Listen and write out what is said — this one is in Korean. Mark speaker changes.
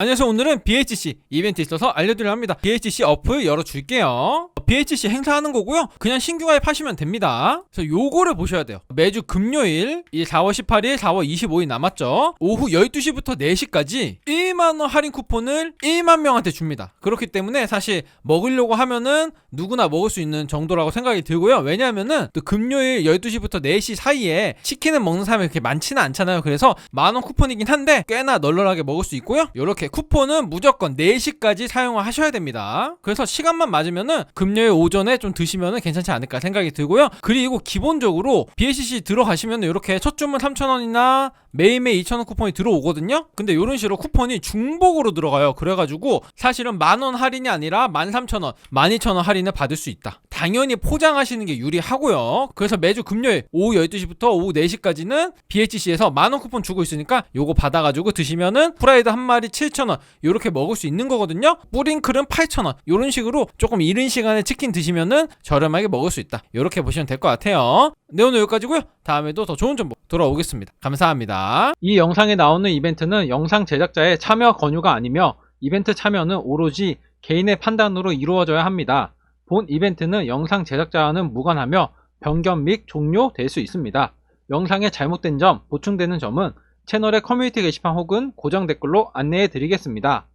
Speaker 1: 안녕하세요. 오늘은 BHC 이벤트 있어서 알려드려 합니다. BHC 어플 열어줄게요. BHC 행사하는 거고요. 그냥 신규 가입하시면 됩니다. 그래서 요거를 보셔야 돼요. 매주 금요일 이 4월 18일, 4월 25일 남았죠. 오후 12시부터 4시까지 1만 원 할인 쿠폰을 1만 명한테 줍니다. 그렇기 때문에 사실 먹으려고 하면은 누구나 먹을 수 있는 정도라고 생각이 들고요. 왜냐하면은 또 금요일 12시부터 4시 사이에 치킨을 먹는 사람이 그렇게 많지는 않잖아요. 그래서 만원 쿠폰이긴 한데 꽤나 널널하게 먹을 수 있고요. 이렇게 쿠폰은 무조건 4시까지 사용을 하셔야 됩니다. 그래서 시간만 맞으면은 금요일 오전에 좀 드시면은 괜찮지 않을까 생각이 들고요. 그리고 기본적으로 BACC 들어가시면 이렇게 첫 주문 3,000원이나 매일매일 2,000원 쿠폰이 들어오거든요. 근데 이런 식으로 쿠폰이 중복으로 들어가요. 그래가지고 사실은 만원 할인이 아니라 13,000원, 12,000원 할인을 받을 수 있다. 당연히 포장하시는 게 유리하고요. 그래서 매주 금요일 오후 12시부터 오후 4시까지는 BHC에서 만원 쿠폰 주고 있으니까 요거 받아가지고 드시면은 프라이드 한 마리 7,000원 이렇게 먹을 수 있는 거거든요. 뿌링클은 8,000원 이런 식으로 조금 이른 시간에 치킨 드시면은 저렴하게 먹을 수 있다. 이렇게 보시면 될 것 같아요. 네 오늘 여기까지고요. 다음에도 더 좋은 정보 돌아오겠습니다. 감사합니다. 이 영상에 나오는 이벤트는 영상 제작자의 참여 권유가 아니며 이벤트 참여는 오로지 개인의 판단으로 이루어져야 합니다. 본 이벤트는 영상 제작자와는 무관하며 변경 및 종료될 수 있습니다. 영상에 잘못된 점, 보충되는 점은 채널의 커뮤니티 게시판 혹은 고정 댓글로 안내해 드리겠습니다.